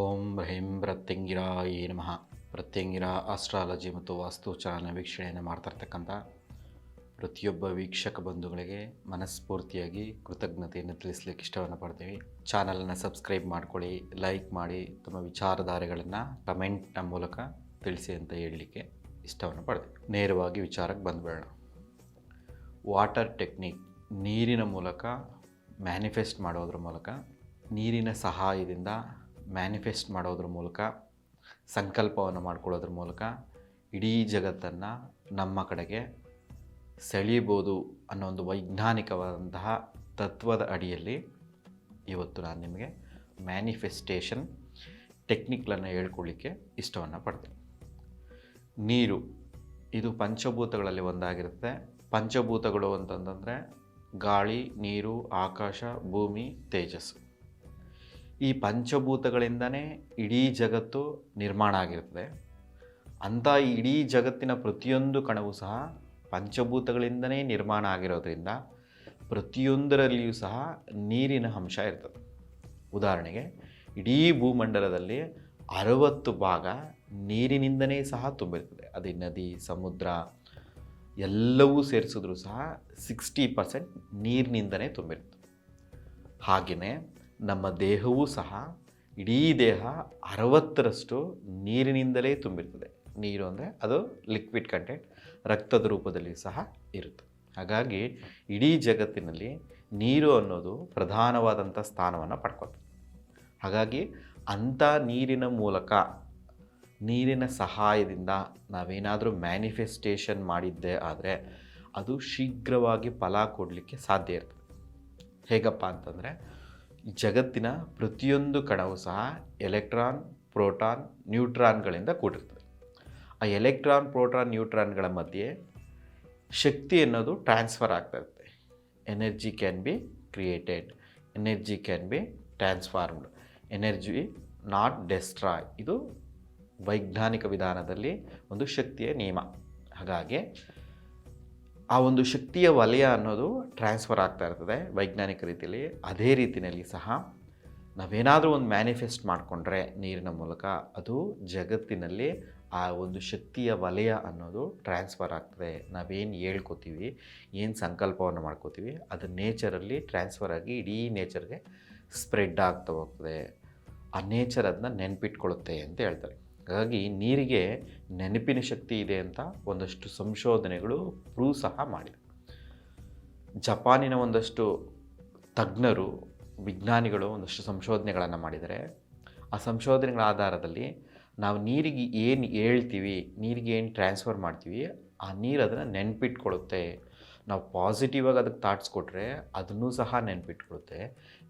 ಓಂ ಹ್ರೀಂ ಏ ನಮಃ. ಪ್ರತ್ಯಂಗಿರ ಆಸ್ಟ್ರಾಲಜಿ ಮತ್ತು ವಾಸ್ತು ಚಾಲನ ವೀಕ್ಷಣೆಯನ್ನು ಮಾಡ್ತಿರ್ತಕ್ಕಂಥ ಪ್ರತಿಯೊಬ್ಬ ವೀಕ್ಷಕ ಬಂಧುಗಳಿಗೆ ಮನಸ್ಫೂರ್ತಿಯಾಗಿ ಕೃತಜ್ಞತೆಯನ್ನು ತಿಳಿಸ್ಲಿಕ್ಕೆ ಇಷ್ಟವನ್ನು ಪಡ್ತೀವಿ. ಚಾನಲನ್ನು ಸಬ್ಸ್ಕ್ರೈಬ್ ಮಾಡ್ಕೊಳ್ಳಿ, ಲೈಕ್ ಮಾಡಿ, ತಮ್ಮ ವಿಚಾರಧಾರೆಗಳನ್ನು ಕಮೆಂಟ್ನ ಮೂಲಕ ತಿಳಿಸಿ ಅಂತ ಹೇಳಲಿಕ್ಕೆ ಇಷ್ಟವನ್ನು ಪಡ್ತೀವಿ. ನೇರವಾಗಿ ವಿಚಾರಕ್ಕೆ ಬಂದ್ಬಿಡೋಣ. ವಾಟರ್ ಟೆಕ್ನಿಕ್ ನೀರಿನ ಮೂಲಕ ಮ್ಯಾನಿಫೆಸ್ಟ್ ಮಾಡೋದ್ರ ಮೂಲಕ ನೀರಿನ ಸಹಾಯದಿಂದ ಮ್ಯಾನಿಫೆಸ್ಟ್ ಮಾಡೋದ್ರ ಮೂಲಕ, ಸಂಕಲ್ಪವನ್ನು ಮಾಡ್ಕೊಳ್ಳೋದ್ರ ಮೂಲಕ ಇಡೀ ಜಗತ್ತನ್ನು ನಮ್ಮ ಕಡೆಗೆ ಸೆಳೀಬೋದು ಅನ್ನೋ ಒಂದು ವೈಜ್ಞಾನಿಕವಾದಂತಹ ತತ್ವದ ಅಡಿಯಲ್ಲಿ ಇವತ್ತು ನಾನು ನಿಮಗೆ ಮ್ಯಾನಿಫೆಸ್ಟೇಷನ್ ಟೆಕ್ನಿಕ್ಗಳನ್ನು ಹೇಳ್ಕೊಳ್ಳಿಕ್ಕೆ ಇಷ್ಟವನ್ನು ಪಡ್ತೀನಿ. ನೀರು, ಇದು ಪಂಚಭೂತಗಳಲ್ಲಿ ಒಂದಾಗಿರುತ್ತೆ. ಪಂಚಭೂತಗಳು ಅಂತಂತಂದರೆ ಗಾಳಿ, ನೀರು, ಆಕಾಶ, ಭೂಮಿ, ತೇಜಸ್ಸು. ಈ ಪಂಚಭೂತಗಳಿಂದನೇ ಇಡೀ ಜಗತ್ತು ನಿರ್ಮಾಣ ಆಗಿರ್ತದೆ ಅಂಥ ಇಡೀ ಜಗತ್ತಿನ ಪ್ರತಿಯೊಂದು ಕಣವು ಸಹ ಪಂಚಭೂತಗಳಿಂದನೇ ನಿರ್ಮಾಣ ಆಗಿರೋದ್ರಿಂದ ಪ್ರತಿಯೊಂದರಲ್ಲಿಯೂ ಸಹ ನೀರಿನ ಅಂಶ ಇರ್ತದೆ. ಉದಾಹರಣೆಗೆ, ಇಡೀ ಭೂಮಂಡಲದಲ್ಲಿ ಅರವತ್ತು ಭಾಗ ನೀರಿನಿಂದನೇ ಸಹ ತುಂಬಿರ್ತದೆ ಅದೇ ನದಿ, ಸಮುದ್ರ ಎಲ್ಲವೂ ಸೇರಿಸಿದ್ರೂ ಸಹ ಸಿಕ್ಸ್ಟಿ ಪರ್ಸೆಂಟ್ ನೀರಿನಿಂದನೇ ತುಂಬಿರ್ತದೆ ಹಾಗೆಯೇ ನಮ್ಮ ದೇಹವೂ ಸಹ ಇಡೀ ದೇಹ ಅರವತ್ತರಷ್ಟು ನೀರಿನಿಂದಲೇ ತುಂಬಿರ್ತದೆ. ನೀರು ಅಂದರೆ ಅದು ಲಿಕ್ವಿಡ್ ಕಂಟೆಂಟ್ ರಕ್ತದ ರೂಪದಲ್ಲಿ ಸಹ ಇರುತ್ತೆ. ಹಾಗಾಗಿ ಇಡೀ ಜಗತ್ತಿನಲ್ಲಿ ನೀರು ಅನ್ನೋದು ಪ್ರಧಾನವಾದಂಥ ಸ್ಥಾನವನ್ನು ಪಡ್ಕೊತದೆ ಹಾಗಾಗಿ ಅಂಥ ನೀರಿನ ಮೂಲಕ, ನೀರಿನ ಸಹಾಯದಿಂದ ನಾವೇನಾದರೂ ಮ್ಯಾನಿಫೆಸ್ಟೇಷನ್ ಮಾಡಿದ್ದೆ ಆದರೆ ಅದು ಶೀಘ್ರವಾಗಿ ಫಲ ಕೊಡಲಿಕ್ಕೆ ಸಾಧ್ಯ ಇರ್ತದೆ. ಹೇಗಪ್ಪ ಅಂತಂದರೆ ಜಗತ್ತಿನ ಪ್ರತಿಯೊಂದು ಕಣವು ಸಹ ಎಲೆಕ್ಟ್ರಾನ್, ಪ್ರೋಟಾನ್, ನ್ಯೂಟ್ರಾನ್ಗಳಿಂದ ಕೂಡಿರ್ತದೆ. ಆ ಎಲೆಕ್ಟ್ರಾನ್, ಪ್ರೋಟಾನ್, ನ್ಯೂಟ್ರಾನ್ಗಳ ಮಧ್ಯೆ ಶಕ್ತಿ ಅನ್ನೋದು ಟ್ರಾನ್ಸ್ಫರ್ ಆಗ್ತಾ ಇರುತ್ತೆ. Energy can be created, energy can be transformed, energy not destroy. ಇದು ವೈಜ್ಞಾನಿಕ ವಿಧಾನದಲ್ಲಿ ಒಂದು ಶಕ್ತಿಯ ನಿಯಮ. ಹಾಗಾಗಿ ಆ ಒಂದು ಶಕ್ತಿಯ ವಲಯ ಅನ್ನೋದು ಟ್ರಾನ್ಸ್ಫರ್ ಆಗ್ತಾ ಇರ್ತದೆ ವೈಜ್ಞಾನಿಕ ರೀತಿಯಲ್ಲಿ. ಅದೇ ರೀತಿಯಲ್ಲಿ ಸಹ ನಾವೇನಾದರೂ ಒಂದು ಮ್ಯಾನಿಫೆಸ್ಟ್ ಮಾಡಿಕೊಂಡ್ರೆ ನೀರಿನ ಮೂಲಕ ಅದು ಜಗತ್ತಿನಲ್ಲಿ ಆ ಒಂದು ಶಕ್ತಿಯ ವಲಯ ಅನ್ನೋದು ಟ್ರಾನ್ಸ್ಫರ್ ಆಗ್ತದೆ. ನಾವೇನು ಹೇಳ್ಕೊತೀವಿ, ಏನು ಸಂಕಲ್ಪವನ್ನು ಮಾಡ್ಕೋತೀವಿ, ಅದು ನೇಚರಲ್ಲಿ ಟ್ರಾನ್ಸ್ಫರ್ ಆಗಿ ಇಡೀ ನೇಚರ್ಗೆ ಸ್ಪ್ರೆಡ್ ಆಗ್ತಾ ಹೋಗ್ತದೆ. ಆ ನೇಚರ್ ಅದನ್ನ ನೆನ್ಪಿಟ್ಕೊಳ್ಳುತ್ತೆ ಅಂತ ಹೇಳ್ತಾರೆ. ಹಾಗಾಗಿ ನೀರಿಗೆ ನೆನಪಿನ ಶಕ್ತಿ ಇದೆ ಅಂತ ಒಂದಷ್ಟು ಸಂಶೋಧನೆಗಳು ಪ್ರೂವ್ ಸಹ ಮಾಡಿದೆ. ಜಪಾನಿನ ಒಂದಷ್ಟು ತಜ್ಞರು, ವಿಜ್ಞಾನಿಗಳು ಒಂದಷ್ಟು ಸಂಶೋಧನೆಗಳನ್ನು ಮಾಡಿದರೆ, ಆ ಸಂಶೋಧನೆಗಳ ಆಧಾರದಲ್ಲಿ ನಾವು ನೀರಿಗೆ ಏನು ಹೇಳ್ತೀವಿ, ನೀರಿಗೆ ಏನು ಟ್ರಾನ್ಸ್ಫರ್ ಮಾಡ್ತೀವಿ, ಆ ನೀರು ಅದನ್ನು ನೆನಪಿಟ್ಕೊಳ್ಳುತ್ತೆ ನಾವು ಪಾಸಿಟಿವ್ ಆಗಿ ಅದಕ್ಕೆ ಥಾಟ್ಸ್ ಕೊಟ್ಟರೆ ಅದನ್ನೂ ಸಹ ನೆನ್ಪಿಟ್ಕೊಳ್ಳುತ್ತೆ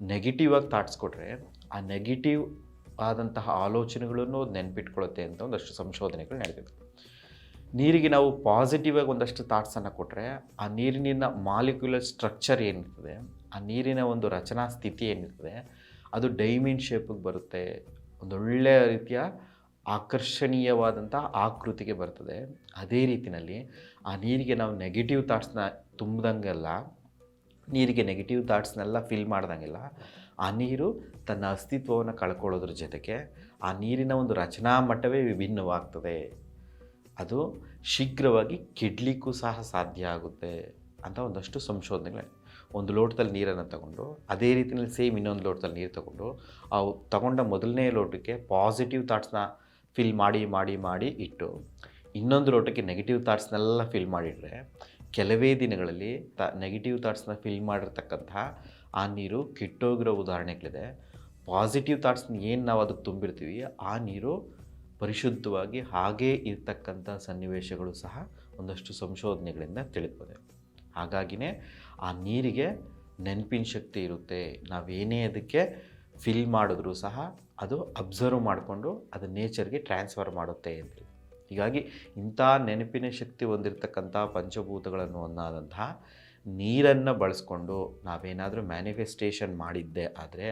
ನೆಗೆಟಿವ್ ಆಗಿ ಥಾಟ್ಸ್ ಕೊಟ್ಟರೆ ಆ ನೆಗೆಟಿವ್ ಆದಂತಹ ಆಲೋಚನೆಗಳನ್ನು ನೆನ್ಪಿಟ್ಕೊಳ್ಳುತ್ತೆ ಅಂತ ಒಂದಷ್ಟು ಸಂಶೋಧನೆಗಳು ನಡೆದಿದೆ. ನೀರಿಗೆ ನಾವು ಪಾಸಿಟಿವ್ ಆಗಿ ಒಂದಷ್ಟು ಥಾಟ್ಸನ್ನು ಕೊಟ್ಟರೆ ಆ ನೀರಿನ ಮಾಲಿಕ್ಯುಲರ್ ಸ್ಟ್ರಕ್ಚರ್ ಏನಿರ್ತದೆ, ಆ ನೀರಿನ ಒಂದು ರಚನಾ ಸ್ಥಿತಿ ಏನಿರ್ತದೆ, ಅದು ಡೈಮಿನ್ ಶೇಪಿಗೆ ಬರುತ್ತೆ ಒಂದೊಳ್ಳೆಯ ರೀತಿಯ ಆಕರ್ಷಣೀಯವಾದಂಥ ಆಕೃತಿಗೆ ಬರ್ತದೆ. ಅದೇ ರೀತಿಯಲ್ಲಿ ಆ ನೀರಿಗೆ ನಾವು ನೆಗೆಟಿವ್ ಥಾಟ್ಸ್ನ ತುಂಬಿದಂಗೆಲ್ಲ, ನೀರಿಗೆ ನೆಗೆಟಿವ್ ಥಾಟ್ಸ್ನೆಲ್ಲ ಫಿಲ್ ಮಾಡ್ದಂಗೆಲ್ಲ ಆ ನೀರು ತನ್ನ ಅಸ್ತಿತ್ವವನ್ನು ಕಳ್ಕೊಳ್ಳೋದ್ರ ಜೊತೆಗೆ ಆ ನೀರಿನ ಒಂದು ರಚನಾ ಮಟ್ಟವೇ ವಿಭಿನ್ನವಾಗ್ತದೆ. ಅದು ಶೀಘ್ರವಾಗಿ ಕೆಡಲಿಕ್ಕೂ ಸಹ ಸಾಧ್ಯ ಆಗುತ್ತೆ ಅಂತ ಒಂದಷ್ಟು ಸಂಶೋಧನೆಗಳು. ಒಂದು ಲೋಟದಲ್ಲಿ ನೀರನ್ನು ತಗೊಂಡು, ಅದೇ ರೀತಿಯಲ್ಲಿ ಸೇಮ್ ಇನ್ನೊಂದು ಲೋಟದಲ್ಲಿ ನೀರು ತಗೊಂಡು ಅವು ತಗೊಂಡ ಮೊದಲನೇ ಲೋಟಕ್ಕೆ ಪಾಸಿಟಿವ್ ಥಾಟ್ಸ್ನ ಫಿಲ್ ಮಾಡಿ ಮಾಡಿ ಮಾಡಿ ಇಟ್ಟು, ಇನ್ನೊಂದು ಲೋಟಕ್ಕೆ ನೆಗೆಟಿವ್ ಥಾಟ್ಸ್ನೆಲ್ಲ ಫಿಲ್ ಮಾಡಿಟ್ರೆ, ಕೆಲವೇ ದಿನಗಳಲ್ಲಿ ತ ನೆಗೆಟಿವ್ ಥಾಟ್ಸ್ನ ಫಿಲ್ ಮಾಡಿರ್ತಕ್ಕಂಥ ಆ ನೀರು ಕೆಟ್ಟೋಗಿರೋ ಉದಾಹರಣೆಗಳಿದೆ. ಪಾಸಿಟಿವ್ ಥಾಟ್ಸ್ನ ಏನು ನಾವು ಅದಕ್ಕೆ ತುಂಬಿರ್ತೀವಿ, ಆ ನೀರು ಪರಿಶುದ್ಧವಾಗಿ ಹಾಗೇ ಇರ್ತಕ್ಕಂಥ ಸನ್ನಿವೇಶಗಳು ಸಹ ಒಂದಷ್ಟು ಸಂಶೋಧನೆಗಳಿಂದ ತಿಳಿದ್ಬೋದು ಹಾಗಾಗಿನೇ ಆ ನೀರಿಗೆ ನೆನಪಿನ ಶಕ್ತಿ ಇರುತ್ತೆ. ನಾವೇನೇ ಅದಕ್ಕೆ ಫಿಲ್ ಮಾಡಿದ್ರೂ ಸಹ ಅದು ಅಬ್ಸರ್ವ್ ಮಾಡಿಕೊಂಡು ಅದು ನೇಚರ್ಗೆ ಟ್ರಾನ್ಸ್ಫರ್ ಮಾಡುತ್ತೆ ಅಂತ ಹೀಗಾಗಿ ಇಂಥ ನೆನಪಿನ ಶಕ್ತಿ ಹೊಂದಿರತಕ್ಕಂಥ ಪಂಚಭೂತಗಳನ್ನು ಒಂದಾದಂತಹ ನೀರನ್ನು ಬಳಸ್ಕೊಂಡು ನಾವೇನಾದರೂ ಮ್ಯಾನಿಫೆಸ್ಟೇಷನ್ ಮಾಡಿದ್ದೆ ಆದರೆ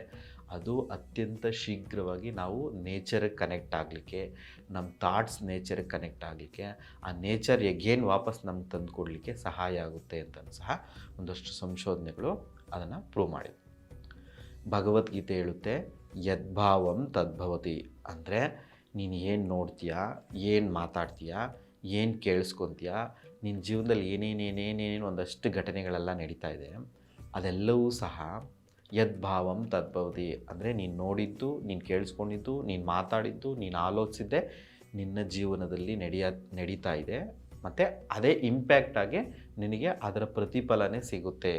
ಅದು ಅತ್ಯಂತ ಶೀಘ್ರವಾಗಿ ನಾವು ನೇಚರ್ಗೆ ಕನೆಕ್ಟ್ ಆಗಲಿಕ್ಕೆ ನಮ್ಮ ಥಾಟ್ಸ್ ನೇಚರ್ಗೆ ಕನೆಕ್ಟ್ ಆಗಲಿಕ್ಕೆ, ಆ ನೇಚರ್ ಎಗೇನ್ ವಾಪಸ್ ನಮ್ಗೆ ತಂದು ಕೊಡಲಿಕ್ಕೆ ಸಹಾಯ ಆಗುತ್ತೆ ಅಂತಲೂ ಸಹ ಒಂದಷ್ಟು ಸಂಶೋಧನೆಗಳು ಅದನ್ನು ಪ್ರೂವ್ ಮಾಡಿದೆ ಭಗವದ್ಗೀತೆ ಹೇಳುತ್ತೆ ಯದ್ಭಾವಂ ತದ್ಭವತಿ ಅಂದರೆ ನೀನು ಏನು ನೋಡ್ತೀಯಾ, ಏನು ಮಾತಾಡ್ತೀಯಾ, ಏನು ಕೇಳಿಸ್ಕೊತೀಯ ನಿನ್ನ ಜೀವನದಲ್ಲಿ ಏನೇನೇನೇನೇನೇನು ಒಂದಷ್ಟು ಘಟನೆಗಳೆಲ್ಲ ನಡೀತಾ ಇದೆ, ಅದೆಲ್ಲವೂ ಸಹ ಯದ್ಭಾವಂ ತದ್ಭವತಿ. ಅಂದರೆ ನೀನು ನೋಡಿದ್ದು, ನೀನು ಕೇಳಿಸ್ಕೊಂಡಿದ್ದು, ನೀನು ಮಾತಾಡಿದ್ದು, ನೀನು ಆಲೋಚಿಸಿದ್ದೆ, ನಿನ್ನ ಜೀವನದಲ್ಲಿ ನಡೆಯ, ನಡೀತಾ ಇದೆ. ಮತ್ತು ಅದೇ ಇಂಪ್ಯಾಕ್ಟಾಗಿ ನಿನಗೆ ಅದರ ಪ್ರತಿಫಲನೇ ಸಿಗುತ್ತೆ.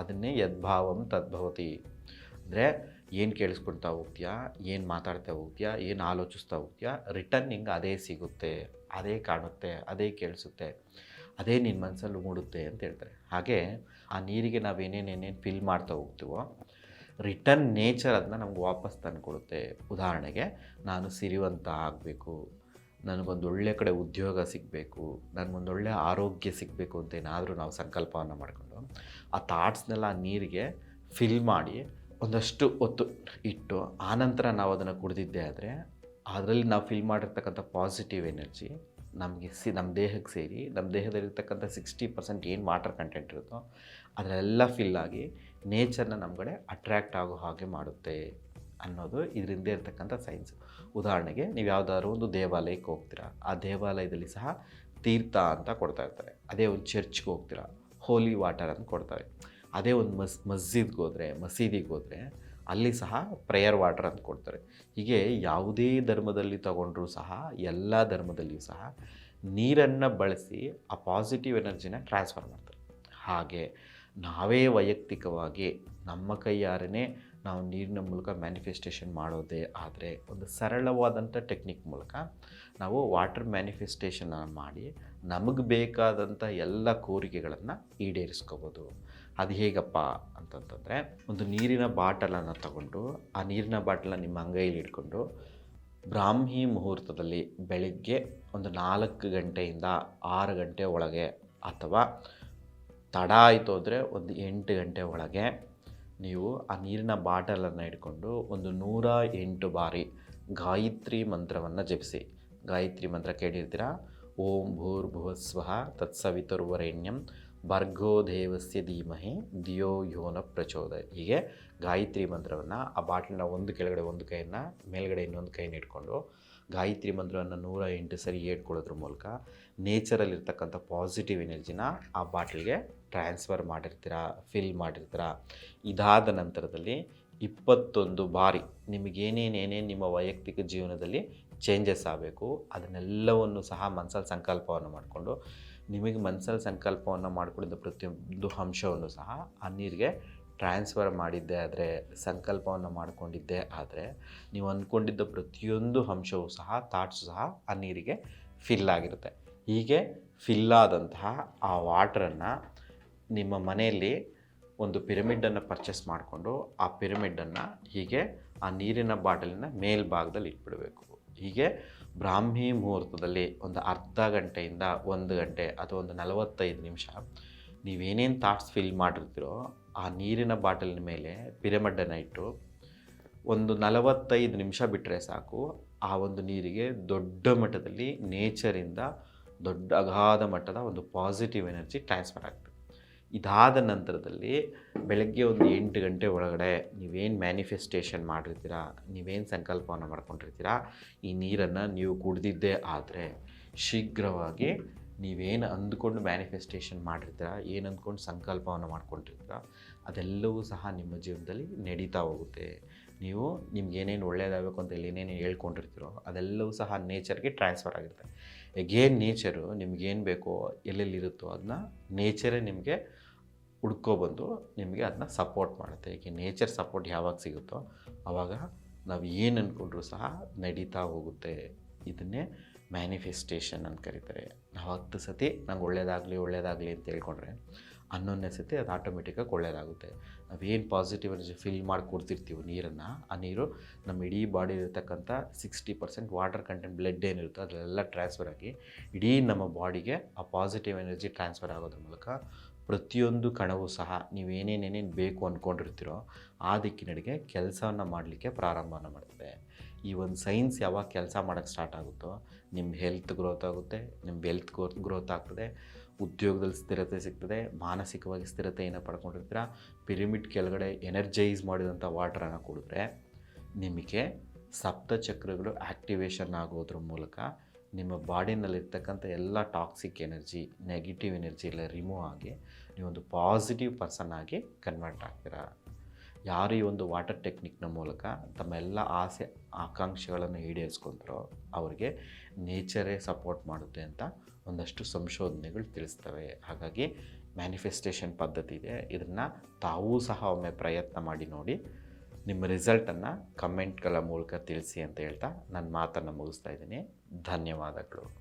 ಅದನ್ನೇ ಯದ್ಭಾವಂ ತದ್ಭವತಿ. ಅಂದರೆ ಏನು ಕೇಳಿಸ್ಕೊಳ್ತಾ ಹೋಗ್ತೀಯಾ, ಏನು ಮಾತಾಡ್ತಾ ಹೋಗ್ತೀಯಾ, ಏನು ಆಲೋಚಿಸ್ತಾ ಹೋಗ್ತೀಯಾ ರಿಟರ್ನಿಂಗ್ ಅದೇ ಸಿಗುತ್ತೆ, ಅದೇ ಕಾಣುತ್ತೆ, ಅದೇ ಕೇಳಿಸುತ್ತೆ. ಅದೇ ನಿನ್ನ ಮನಸ್ಸಲ್ಲಿ ಮೂಡುತ್ತೆ ಅಂತ ಹೇಳ್ತಾರೆ. ಹಾಗೆ ಆ ನೀರಿಗೆ ನಾವು ಏನೇನೇನೇನು ಫಿಲ್ ಮಾಡ್ತಾ ಹೋಗ್ತೀವೋ ರಿಟರ್ನ್ ನೇಚರ್ ಅದನ್ನ ನಮ್ಗೆ ವಾಪಸ್ ತಂದುಕೊಡುತ್ತೆ. ಉದಾಹರಣೆಗೆ, ನಾನು ಸಿರಿವಂತ ಆಗಬೇಕು, ನನಗೊಂದು ಒಳ್ಳೆ ಕಡೆ ಉದ್ಯೋಗ ಸಿಗಬೇಕು ನನಗೊಂದು ಒಳ್ಳೆ ಆರೋಗ್ಯ ಸಿಗಬೇಕು ಅಂತ ಏನಾದರೂ ನಾವು ಸಂಕಲ್ಪವನ್ನು ಮಾಡಿಕೊಂಡು, ಆ ಥಾಟ್ಸ್ನೆಲ್ಲ ಆ ನೀರಿಗೆ ಫಿಲ್ ಮಾಡಿ ಒಂದಷ್ಟು ಹೊತ್ತು ಇಟ್ಟು ಆನಂತರ ನಾವು ಅದನ್ನು ಕುಡಿದಿದ್ದೆ ಆದರೆ, ಅದರಲ್ಲಿ ನಾವು ಫಿಲ್ ಮಾಡಿರ್ತಕ್ಕಂಥ ಪಾಸಿಟಿವ್ ಎನರ್ಜಿ ನಮಗೆ ಸಿ ನಮ್ಮ ದೇಹಕ್ಕೆ ಸೇರಿ ನಮ್ಮ ದೇಹದಲ್ಲಿರ್ತಕ್ಕಂಥ ಸಿಕ್ಸ್ಟಿ ಪರ್ಸೆಂಟ್ ಏನು ವಾಟರ್ ಕಂಟೆಂಟ್ ಇರುತ್ತೋ ಅದರೆಲ್ಲ ಫಿಲ್ ಆಗಿ ನೇಚರ್ನ ನಮ್ಮ ಕಡೆ ಅಟ್ರ್ಯಾಕ್ಟ್ ಆಗೋ ಹಾಗೆ ಮಾಡುತ್ತೆ ಅನ್ನೋದು ಇದರಿಂದ ಇರ್ತಕ್ಕಂಥ ಸೈನ್ಸ್ ಉದಾಹರಣೆಗೆ ನೀವು ಯಾವುದಾದ್ರು ಒಂದು ದೇವಾಲಯಕ್ಕೆ ಹೋಗ್ತೀರಾ, ಆ ದೇವಾಲಯದಲ್ಲಿ ಸಹ ತೀರ್ಥ ಅಂತ ಕೊಡ್ತಾ ಇರ್ತಾರೆ. ಅದೇ ಒಂದು ಚರ್ಚ್ಗೆ ಹೋಗ್ತೀರಾ ಹೋಲಿ ವಾಟರ್ ಅಂತ ಕೊಡ್ತಾರೆ. ಅದೇ ಒಂದು ಮಸ್, ಮಸ್ಜಿದ್ಗೆ ಹೋದರೆ, ಮಸೀದಿಗೆ ಹೋದರೆ ಅಲ್ಲಿ ಸಹ ಪ್ರೇಯರ್ ವಾಟರ್ ಅಂತ ಕೊಡ್ತಾರೆ. ಹೀಗೆ ಯಾವುದೇ ಧರ್ಮದಲ್ಲಿ ತಗೊಂಡ್ರೂ ಸಹ, ಎಲ್ಲ ಧರ್ಮದಲ್ಲಿಯೂ ಸಹ ನೀರನ್ನು ಬಳಸಿ ಆ ಪಾಸಿಟಿವ್ ಎನರ್ಜಿನ ಟ್ರಾನ್ಸ್ಫರ್ ಮಾಡ್ತಾರೆ. ಹಾಗೆ ನಾವೇ ವೈಯಕ್ತಿಕವಾಗಿ ನಮ್ಮ ಕೈಯಾರೇ ನಾವು ನೀರಿನ ಮೂಲಕ ಮ್ಯಾನಿಫೆಸ್ಟೇಷನ್ ಮಾಡೋದೇ ಆದರೆ ಒಂದು ಸರಳವಾದಂಥ ಟೆಕ್ನಿಕ್ ಮೂಲಕ ನಾವು ವಾಟರ್ ಮ್ಯಾನಿಫೆಸ್ಟೇಷನನ್ನು ಮಾಡಿ ನಮಗೆ ಬೇಕಾದಂಥ ಎಲ್ಲ ಕೋರಿಕೆಗಳನ್ನು ಈಡೇರಿಸ್ಕೋಬೋದು. ಅದು ಹೇಗಪ್ಪ ಅಂತಂತಂದರೆ, ಒಂದು ನೀರಿನ ಬಾಟಲನ್ನು ತಗೊಂಡು, ಆ ನೀರಿನ ಬಾಟಲ ನಿಮ್ಮ ಅಂಗೈಲಿ ಇಟ್ಕೊಂಡು, ಬ್ರಾಹ್ಮಿ ಮುಹೂರ್ತದಲ್ಲಿ ಬೆಳಗ್ಗೆ ಒಂದು ನಾಲ್ಕು ಗಂಟೆಯಿಂದ ಆರು ಗಂಟೆ ಒಳಗೆ ಅಥವಾ ತಡ ಆಯಿತು ಅಂದರೆ ಒಂದು ಎಂಟು ಗಂಟೆ ಒಳಗೆ ನೀವು ಆ ನೀರಿನ ಬಾಟಲನ್ನು ಇಟ್ಕೊಂಡು ಒಂದು ನೂರ ಎಂಟು ಬಾರಿ ಗಾಯತ್ರಿ ಮಂತ್ರವನ್ನು ಜಪಿಸಿ. ಗಾಯತ್ರಿ ಮಂತ್ರ ಕೇಳಿರ್ತೀರಾ? ಓಂ ಭೂರ್ಭುವಸ್ವಃ ತತ್ಸವಿತುರ್ವರೆಣ್ಯಂ ಭರ್ಗೋ ದೇವಸ್ಯ ಧೀಮಹಿ ದಿಯೋ ಯೋನ ಪ್ರಚೋದ ಹೀಗೆ ಗಾಯತ್ರಿ ಮಂತ್ರವನ್ನು ಆ ಬಾಟ್ಲಿನ ಒಂದು ಕೆಳಗಡೆ ಒಂದು ಕೈಯನ್ನು, ಮೇಲ್ಗಡೆ ಇನ್ನೊಂದು ಕೈಯನ್ನು ಇಟ್ಕೊಂಡು ಗಾಯತ್ರಿ ಮಂತ್ರವನ್ನು ನೂರ ಎಂಟು ಸರಿ ಹೇಳ್ಕೊಳ್ಳೋದ್ರ ಮೂಲಕ ನೇಚರಲ್ಲಿರ್ತಕ್ಕಂಥ ಪಾಸಿಟಿವ್ ಎನರ್ಜಿನ ಆ ಬಾಟ್ಲಿಗೆ ಟ್ರಾನ್ಸ್ಫರ್ ಮಾಡಿರ್ತೀರ ಫಿಲ್ ಮಾಡಿರ್ತೀರ. ಇದಾದ ನಂತರದಲ್ಲಿ ಇಪ್ಪತ್ತೊಂದು ಬಾರಿ ನಿಮಗೇನೇನೇನೇನು ನಿಮ್ಮ ವೈಯಕ್ತಿಕ ಜೀವನದಲ್ಲಿ ಚೇಂಜಸ್ ಆಗಬೇಕು. ಅದನ್ನೆಲ್ಲವನ್ನು ಸಹ ಮನಸ್ಸಲ್ಲಿ ಸಂಕಲ್ಪವನ್ನು ಮಾಡಿಕೊಂಡು, ನಿಮಗೆ ಮನಸ್ಸಲ್ಲಿ ಸಂಕಲ್ಪವನ್ನು ಮಾಡಿಕೊಂಡಿದ್ದ ಪ್ರತಿಯೊಂದು ಅಂಶವನ್ನು ಸಹ ಆ ನೀರಿಗೆ ಟ್ರಾನ್ಸ್ಫರ್ ಮಾಡಿದ್ದೆ ಆದರೆ, ಸಂಕಲ್ಪವನ್ನು ಮಾಡಿಕೊಂಡಿದ್ದೇ ಆದರೆ, ನೀವು ಅಂದ್ಕೊಂಡಿದ್ದ ಪ್ರತಿಯೊಂದು ಅಂಶವೂ ಸಹ ಥಾಟ್ಸು ಸಹ ಆ ನೀರಿಗೆ ಫಿಲ್ ಆಗಿರುತ್ತೆ. ಹೀಗೆ ಫಿಲ್ ಆದಂತಹ ಆ ವಾಟ್ರನ್ನು ನಿಮ್ಮ ಮನೆಯಲ್ಲಿ ಒಂದು ಪಿರಮಿಡನ್ನು ಪರ್ಚೇಸ್ ಮಾಡಿಕೊಂಡು, ಆ ಪಿರಮಿಡನ್ನು ಹೀಗೆ ಆ ನೀರಿನ ಬಾಟಲಿನ ಮೇಲ್ಭಾಗದಲ್ಲಿ ಇಟ್ಬಿಡಬೇಕು. ಹೀಗೆ ಬ್ರಾಹ್ಮಿ ಮುಹೂರ್ತದಲ್ಲಿ ಒಂದು ಅರ್ಧ ಗಂಟೆಯಿಂದ ಒಂದು ಗಂಟೆ ಅಥವಾ ಒಂದು ನಲವತ್ತೈದು ನಿಮಿಷ ನೀವೇನೇನು ಥಾಟ್ಸ್ ಫಿಲ್ ಮಾಡಿರ್ತೀರೋ ಆ ನೀರಿನ ಬಾಟಲಿನ ಮೇಲೆ ಪಿರಮಿಡನ್ನು ಇಟ್ಟು ಒಂದು ನಲವತ್ತೈದು ನಿಮಿಷ ಬಿಟ್ಟರೆ ಸಾಕು. ಆ ಒಂದು ನೀರಿಗೆ ದೊಡ್ಡ ಮಟ್ಟದಲ್ಲಿ ನೇಚರಿಂದ ದೊಡ್ಡ ಅಗಾಧ ಮಟ್ಟದ ಒಂದು ಪಾಸಿಟಿವ್ ಎನರ್ಜಿ ಟ್ರಾನ್ಸ್ಫರ್ ಆಗ್ತದೆ. ಇದಾದ ನಂತರದಲ್ಲಿ ಬೆಳಗ್ಗೆ ಒಂದು ಎಂಟು ಗಂಟೆ ಒಳಗಡೆ ನೀವೇನು ಮ್ಯಾನಿಫೆಸ್ಟೇಷನ್ ಮಾಡಿರ್ತೀರಾ, ನೀವೇನು ಸಂಕಲ್ಪವನ್ನು ಮಾಡ್ಕೊಂಡಿರ್ತೀರಾ, ಈ ನೀರನ್ನು ನೀವು ಕುಡ್ದಿದ್ದೇ ಆದರೆ ಶೀಘ್ರವಾಗಿ ನೀವೇನು ಅಂದ್ಕೊಂಡು ಮ್ಯಾನಿಫೆಸ್ಟೇಷನ್ ಮಾಡಿರ್ತೀರ, ಏನು ಅಂದ್ಕೊಂಡು ಸಂಕಲ್ಪವನ್ನು ಮಾಡ್ಕೊಂಡಿರ್ತೀರ, ಅದೆಲ್ಲವೂ ಸಹ ನಿಮ್ಮ ಜೀವನದಲ್ಲಿ ನಡೀತಾ ಹೋಗುತ್ತೆ. ನೀವು ನಿಮ್ಗೆ ಏನೇನು ಒಳ್ಳೇದಾಗಬೇಕು ಅಂತ ಏನೇನು ಹೇಳ್ಕೊಂಡಿರ್ತೀರೋ ಅದೆಲ್ಲವೂ ಸಹ ನೇಚರ್ಗೆ ಟ್ರಾನ್ಸ್ಫರ್ ಆಗಿರುತ್ತೆ. ಎಗೇನ್ ನೇಚರು ನಿಮಗೇನು ಬೇಕೋ ಎಲ್ಲೆಲ್ಲಿರುತ್ತೋ ಅದನ್ನ ನೇಚರೇ ನಿಮಗೆ ಹುಡ್ಕೊಬಂದು ನಿಮಗೆ ಅದನ್ನ ಸಪೋರ್ಟ್ ಮಾಡುತ್ತೆ. ಏಕೆ ನೇಚರ್ ಸಪೋರ್ಟ್ ಯಾವಾಗ ಸಿಗುತ್ತೋ ಆವಾಗ ನಾವು ಏನು ಅಂದ್ಕೊಂಡ್ರೂ ಸಹ ನಡೀತಾ ಹೋಗುತ್ತೆ. ಇದನ್ನೇ ಮ್ಯಾನಿಫೆಸ್ಟೇಷನ್ ಅಂತ ಕರೀತಾರೆ. ನಾವು ಹತ್ತು ಸತಿ ನಂಗೆ ಒಳ್ಳೆಯದಾಗಲಿ ಒಳ್ಳೇದಾಗಲಿ ಅಂತ ಹೇಳ್ಕೊಂಡ್ರೆ ಹನ್ನೊಂದನೇ ಸತಿ ಅದು ಆಟೋಮೆಟಿಕಾಗಿ ನಾವು ನಾವೇನು ಪಾಸಿಟಿವ್ ಎನರ್ಜಿ ಫಿಲ್ ಮಾಡಿ ಕೊಡ್ತಿರ್ತೀವಿ ನೀರನ್ನು, ಆ ನೀರು ನಮ್ಮ ಇಡೀ ಬಾಡಿ ಇರತಕ್ಕಂಥ sixty percent water content blood ಏನಿರುತ್ತೋ ಅದೆಲ್ಲ ಟ್ರಾನ್ಸ್ಫರ್ ಆಗಿ ಇಡೀ ನಮ್ಮ ಬಾಡಿಗೆ ಆ ಪಾಸಿಟಿವ್ ಎನರ್ಜಿ ಟ್ರಾನ್ಸ್ಫರ್ ಆಗೋದ್ರ ಮೂಲಕ ಪ್ರತಿಯೊಂದು ಕಣವೂ ಸಹ ನೀವೇನೇನೇನೇನು ಬೇಕು ಅಂದ್ಕೊಂಡಿರ್ತೀರೋ ಆ ದಿಕ್ಕಿನಡೆಗೆ ಕೆಲಸವನ್ನು ಮಾಡಲಿಕ್ಕೆ ಪ್ರಾರಂಭವನ್ನು ಮಾಡ್ತದೆ. ಈ ಒಂದು ಸೈನ್ಸ್ ಯಾವಾಗ ಕೆಲಸ ಮಾಡೋಕ್ಕೆ ಸ್ಟಾರ್ಟ್ ಆಗುತ್ತೋ ನಿಮ್ಮ ಹೆಲ್ತ್ ಗ್ರೋತ್ ಆಗುತ್ತೆ ನಿಮ್ಮ ವೆಲ್ತ್ ಗ್ರೋತ್ ಗ್ರೋತ್ ಆಗ್ತದೆ. ಉದ್ಯೋಗದಲ್ಲಿ ಸ್ಥಿರತೆ ಸಿಗ್ತದೆ, ಮಾನಸಿಕವಾಗಿ ಸ್ಥಿರತೆಯನ್ನು ಪಡ್ಕೊಂಡಿರ್ತೀರ ಪಿರಿಮಿಡ್ ಕೆಳಗಡೆ ಎನರ್ಜೈಸ್ ಮಾಡಿದಂಥ ವಾಟ್ರನ್ನು ಕುಡಿದ್ರೆ ನಿಮಗೆ ಸಪ್ತಚಕ್ರಗಳು ಆ್ಯಕ್ಟಿವೇಶನ್ ಆಗೋದ್ರ ಮೂಲಕ ನಿಮ್ಮ ಬಾಡಿನಲ್ಲಿರ್ತಕ್ಕಂಥ ಎಲ್ಲ ಟಾಕ್ಸಿಕ್ ಎನರ್ಜಿ ನೆಗೆಟಿವ್ ಎನರ್ಜಿ ಎಲ್ಲ ರಿಮೂವ್ ಆಗಿ ನೀವೊಂದು ಪಾಸಿಟಿವ್ ಪರ್ಸನ್ ಆಗಿ ಕನ್ವರ್ಟ್ ಆಗ್ತೀರ. ಯಾರು ಈ ಒಂದು ವಾಟರ್ ಟೆಕ್ನಿಕ್ನ ಮೂಲಕ ತಮ್ಮ ಎಲ್ಲ ಆಸೆ, ಆಕಾಂಕ್ಷೆಗಳನ್ನು ಈಡೇರಿಸ್ಕೊಂತಾರೋ ಅವರಿಗೆ ನೇಚರೇ ಸಪೋರ್ಟ್ ಮಾಡುತ್ತೆ ಅಂತ ಒಂದಷ್ಟು ಸಂಶೋಧನೆಗಳು ತಿಳಿಸ್ತವೆ. ಹಾಗಾಗಿ ಮ್ಯಾನಿಫೆಸ್ಟೇಷನ್ ಪದ್ಧತಿ ಇದೆ. ಇದನ್ನು ತಾವೂ ಸಹ ಒಮ್ಮೆ ಪ್ರಯತ್ನ ಮಾಡಿ ನೋಡಿ. ನಿಮ್ಮ ರಿಸಲ್ಟನ್ನು ಕಮೆಂಟ್ಗಳ ಮೂಲಕ ತಿಳಿಸಿ ಅಂತ ಹೇಳ್ತಾ ನನ್ನ ಮಾತನ್ನು ಮುಗಿಸ್ತಾ ಇದ್ದೀನಿ. ಧನ್ಯವಾದಗಳು.